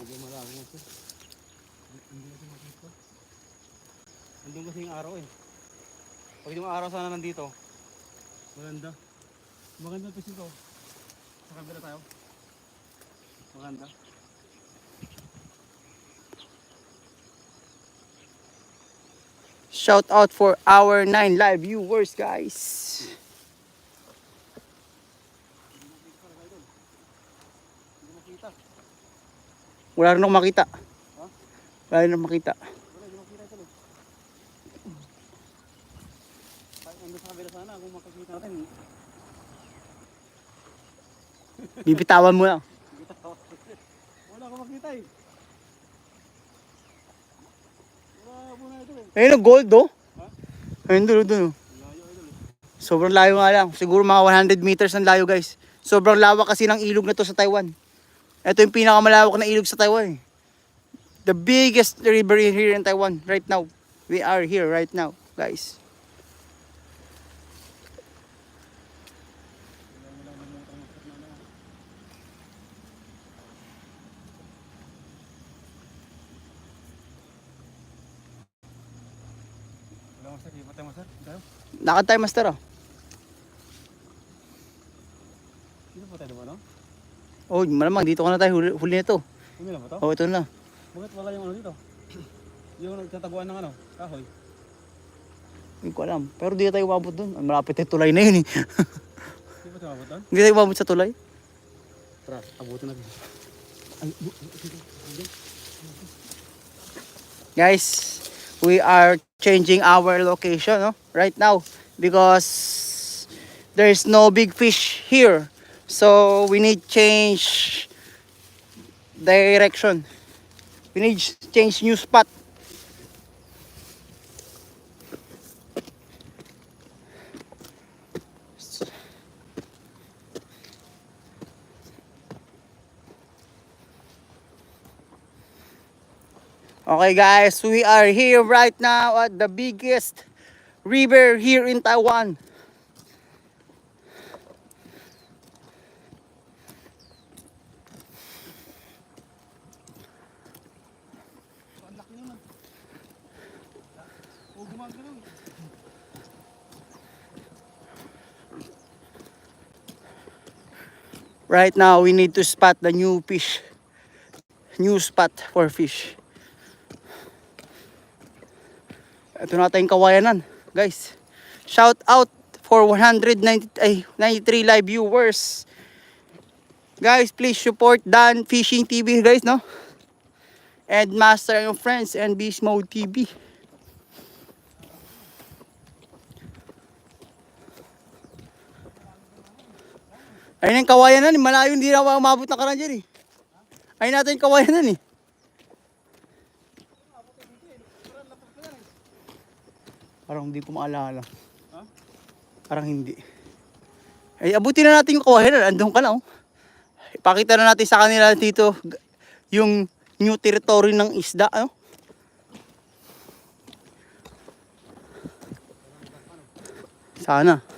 Hindi malabo ito. Hindi kasi makita. Andun kasi yung araw eh. Pag yung araw sana nandito, maganda. Maganda ito sito. Sa kabila tayo. Maganda. Shout out for our 9 live viewers, guys. Hindi makita. Wala rin ako makita. Wala rin ako makita. Bibitawan mo ko. Wala akong makita eh. Ayun, oh, gold, oh. Ha? Ayun, doon. oh. Eh. Sobrang layo nga lang. Siguro mga 100 meters ang layo, guys. Sobrang lawak kasi ng ilog na to sa Taiwan. Ito yung pinakamalawak na ilog sa Taiwan. eh. The biggest river here in Taiwan right now. We are here right now, guys. Lakad tayo, master, oh. Dito pa tayo no? Oh, malamang dito ka na tayo huli, huli nito. Hindi na ba to? Oh, ito na. Bakit wala yung ano dito? Yung nagtataguan ng ano? Kahoy. Hindi ko alam. Pero di tayo umabot. Ang Malapit yung tulay na yun, eh. Di ba tayo mabutan? Hindi tayo umabot sa tulay. Tara, abutin natin. Ay, bu- Guys, we are changing our location, no? Right now. Because there's no big fish here. So, we need change direction. We need change new spot. Okay guys, we are here right now at the biggest river here in Taiwan. Right now, we need to spot the new fish. New spot for fish. Ito na tayong kawayanan, guys. Shout out for 190 ay 93 live viewers. Guys, please support Dan Fishing TV, guys, no? And Master and Friends and Beast Mode TV. Ayun yung kawayanan, eh. malayo hindi na umabot na karan dyan eh. Ayun natin yung kawayanan eh. Parang hindi ko maalala. Ha? Parang hindi. Ay, abutin na natin yung kawayanan. Andun ka na oh. Ipakita na natin sa kanila dito yung new territory ng isda. Ano? Sana.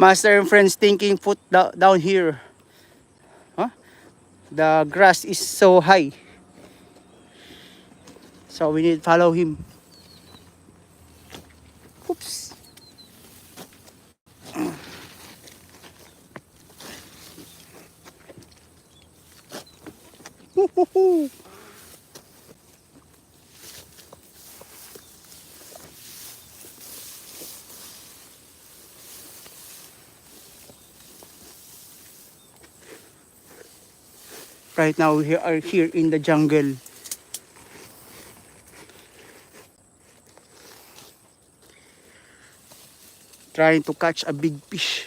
Master and friends thinking foot da- down here. Huh? The grass is so high. So we need to follow him. Oops. Right now we are here in the jungle. Trying to catch a big fish.